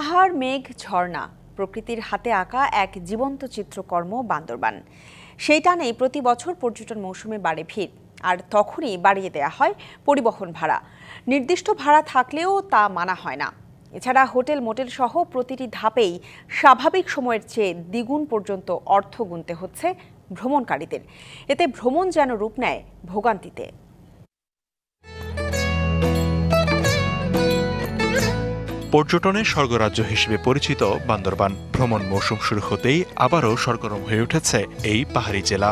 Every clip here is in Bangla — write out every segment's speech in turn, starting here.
পাহাড়, মেঘ, ঝর্ণা, প্রকৃতির হাতে আঁকা এক জীবন্ত চিত্রকর্ম বান্দরবান। সেই টানেই প্রতি বছর পর্যটন মৌসুমে বাড়ে ভিড়, আর তখনই বাড়িয়ে দেয়া হয় পরিবহন ভাড়া। নির্দিষ্ট ভাড়া থাকলেও তা মানা হয় না। এছাড়া হোটেল, মোটেল সহ প্রতিটি ধাপেই স্বাভাবিক সময়ের চেয়ে দ্বিগুণ পর্যন্ত অর্থ গুনতে হচ্ছে ভ্রমণকারীদের। এতে ভ্রমণ যেন রূপ নেয় ভোগান্তিতে। পর্যটনের স্বর্গরাজ্য হিসেবে পরিচিত বান্দরবান। ভ্রমণ মৌসুম শুরু হতেই আবারও সরগরম হয়ে উঠেছে এই পাহাড়ি জেলা।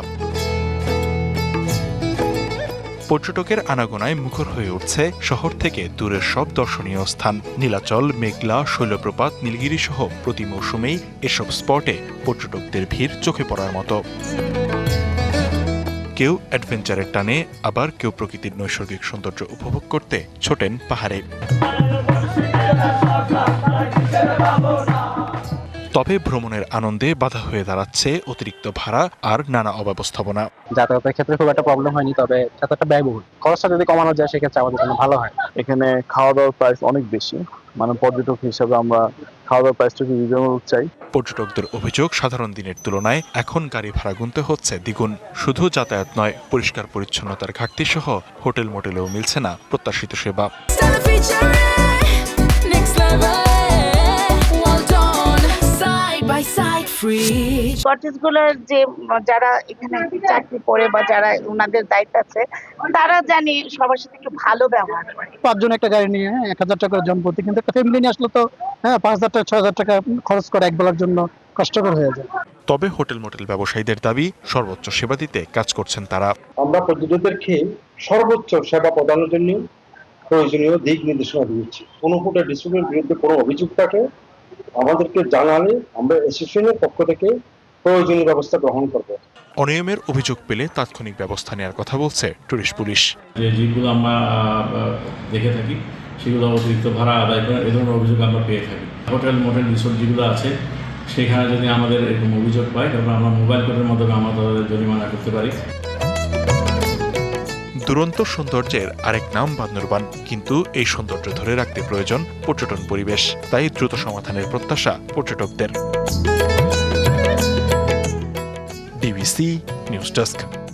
পর্যটকের আনাগোনায় মুখর হয়ে উঠছে শহর থেকে দূরের সব দর্শনীয় স্থান। নীলাচল, মেঘলা, শৈলপ্রপাত নীলগিরি সহ প্রতি মৌসুমেই এসব স্পটে পর্যটকদের ভিড় চোখে পড়ার মতো। কেউ অ্যাডভেঞ্চারের টানে, আবার কেউ প্রকৃতির নৈসর্গিক সৌন্দর্য উপভোগ করতে ছোটেন পাহাড়ে। তবে ভ্রমণের আনন্দে বাধা হয়ে দাঁড়াচ্ছে অতিরিক্ত ভাড়া আর নানা অব্যবস্থাপনা। যাতায়াতের ক্ষেত্রে খুব একটা প্রবলেম হয়নি তবে যতটা ব্যয়বহুল। খরচটা যদি কমানো যায় সেক্ষেত্রে আমাদের জন্য ভালো হয়। এখানে খাওয়া দাওয়ার প্রাইস অনেক বেশি। মানে পর্যটক হিসেবে আমরা খাওয়া দাওয়ার প্রাইসটাকে রিজনেবল চাই। পর্যটকদের অভিযোগ সাধারণ দিনের তুলনায় এখন গাড়ি ভাড়া গুনতে হচ্ছে দ্বিগুণ। শুধু যাতায়াত নয় পরিষ্কার পরিচ্ছন্নতার ঘাটতি সহ হোটেল মোটেলেও মিলছে না প্রত্যাশিত সেবা। Side, free. কটেজগুলোর যে যারা এখানে চাকরি করে বা যারা ওনাদের দায়িত্ব আছে তারা জানি সবার সাথে একটু ভালো ব্যবহার করে। পাঁচজন একটা গাড়ি নিয়ে হ্যাঁ এক হাজার টাকা জন প্রতি কিন্তু ফ্যামিলি নিয়ে আসলে তো হ্যাঁ পাঁচ হাজার টাকা ছয় হাজার টাকা খরচ করে এক বেলার জন্য কষ্টকর হয়ে যায়। তবে হোটেল মোটেল ব্যবসায়ীদের দাবি সর্বোচ্চ সেবা দিতে কাজ করছেন তারা। আমরা পর্যটকদেরকে সর্বোচ্চ সেবা প্রদানের জন্য প্রয়োজনীয় দিক নির্দেশনা দিয়েছি। কোনো হোটেল ডিস্ট্রিক্টের বিরুদ্ধে কোনো অভিযোগ থাকে আমাদেরকে জানালে আমরা অ্যাসোসিয়েশনের পক্ষ থেকে প্রয়োজনীয় ব্যবস্থা গ্রহণ করব। অনিয়মের অভিযোগ পেলে তাৎক্ষণিক ব্যবস্থা নেওয়ার কথা বলছে টুরিস্ট পুলিশ। যে যেগুলো আমরা আহ, দেখে থাকি সেগুলো অতিরিক্ত ভাড়া আদায় করে এ ধরনের অভিযোগ আমরা পেয়ে থাকি। হোটেল মোটেল রিসোর্ট যেগুলো আছে সেখানে যদি আমাদের এরকম অভিযোগ পাই তারপর আমরা মোবাইল কোডের মাধ্যমে আমরা তাদের জরিমানা করতে পারি। দুরন্ত সৌন্দর্যের আরেক নাম বান্দরবান। কিন্তু এই সৌন্দর্য ধরে রাখতে প্রয়োজন পর্যটন পরিবেশ। তাই দ্রুত সমাধানের প্রত্যাশা পর্যটকদের। DBC news desk.